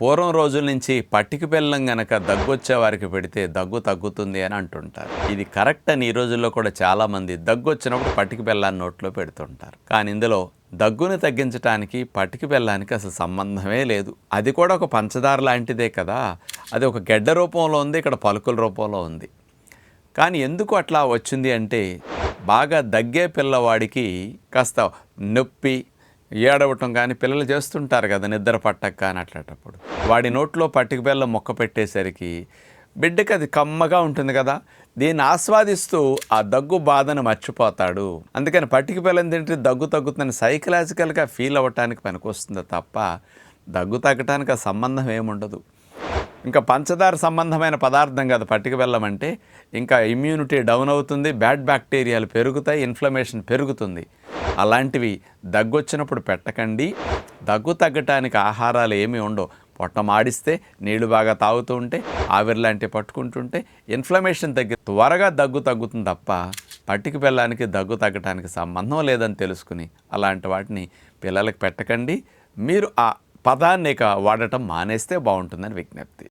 పూర్వం రోజుల నుంచి పట్టిక బెల్లం గనక దగ్గు వచ్చే వారికి పెడితే దగ్గు తగ్గుతుంది అని అంటుంటారు. ఇది కరెక్ట్ అని ఈ రోజుల్లో కూడా చాలామంది దగ్గు వచ్చినప్పుడు పట్టిక బెల్లాన్ని నోట్లో పెడుతుంటారు. కానీ ఇందులో దగ్గుని తగ్గించడానికి పట్టిక బెల్లానికి అసలు సంబంధమే లేదు. అది కూడా ఒక పంచదార లాంటిదే కదా. అది ఒక గెడ్డ రూపంలో ఉంది ఇక్కడ పలుకుల రూపంలో ఉంది. కానీ ఎందుకు అట్లా వచ్చింది అంటే బాగా దగ్గే పిల్లవాడికి కాస్త నొప్పి ఏడవటం కానీ పిల్లలు చేస్తుంటారు కదా నిద్ర పట్టక కానీ అట్లాంటప్పుడు. వాడి నోట్లో పట్టిక బెల్లం మొక్క పెట్టేసరికి బిడ్డకి అది కమ్మగా ఉంటుంది కదా దీన్ని ఆస్వాదిస్తూ ఆ దగ్గు బాధను మర్చిపోతాడు. అందుకని పట్టిక పిల్లని తింటే దగ్గు తగ్గుతుందని సైకలాజికల్గా ఫీల్ అవ్వటానికి పనికొస్తుంది తప్ప దగ్గు తగ్గటానికి ఆ సంబంధం ఏముండదు. ఇంకా పంచదార సంబంధమైన పదార్థం కాదు పట్టిక బెల్లం అంటే ఇంకా ఇమ్యూనిటీ డౌన్ అవుతుంది బ్యాడ్ బ్యాక్టీరియాలు పెరుగుతాయి ఇన్ఫ్లమేషన్ పెరుగుతుంది. అలాంటివి దగ్గు వచ్చినప్పుడు పెట్టకండి. దగ్గు తగ్గటానికి ఆహారాలు ఏమీ ఉండవు. పొట్ట మాడిస్తే నీళ్ళు బాగా తాగుతూ ఉంటే ఆవిరి లాంటివి పట్టుకుంటుంటే ఇన్ఫ్లమేషన్ తగ్గి త్వరగా దగ్గు తగ్గుతుంది తప్ప పట్టికి పిల్లానికి దగ్గు తగ్గటానికి సంబంధం లేదని తెలుసుకుని అలాంటి వాటిని పిల్లలకు పెట్టకండి. మీరు ఆ పదాన్ని ఇక వాడటం మానేస్తే బాగుంటుందని విజ్ఞప్తి.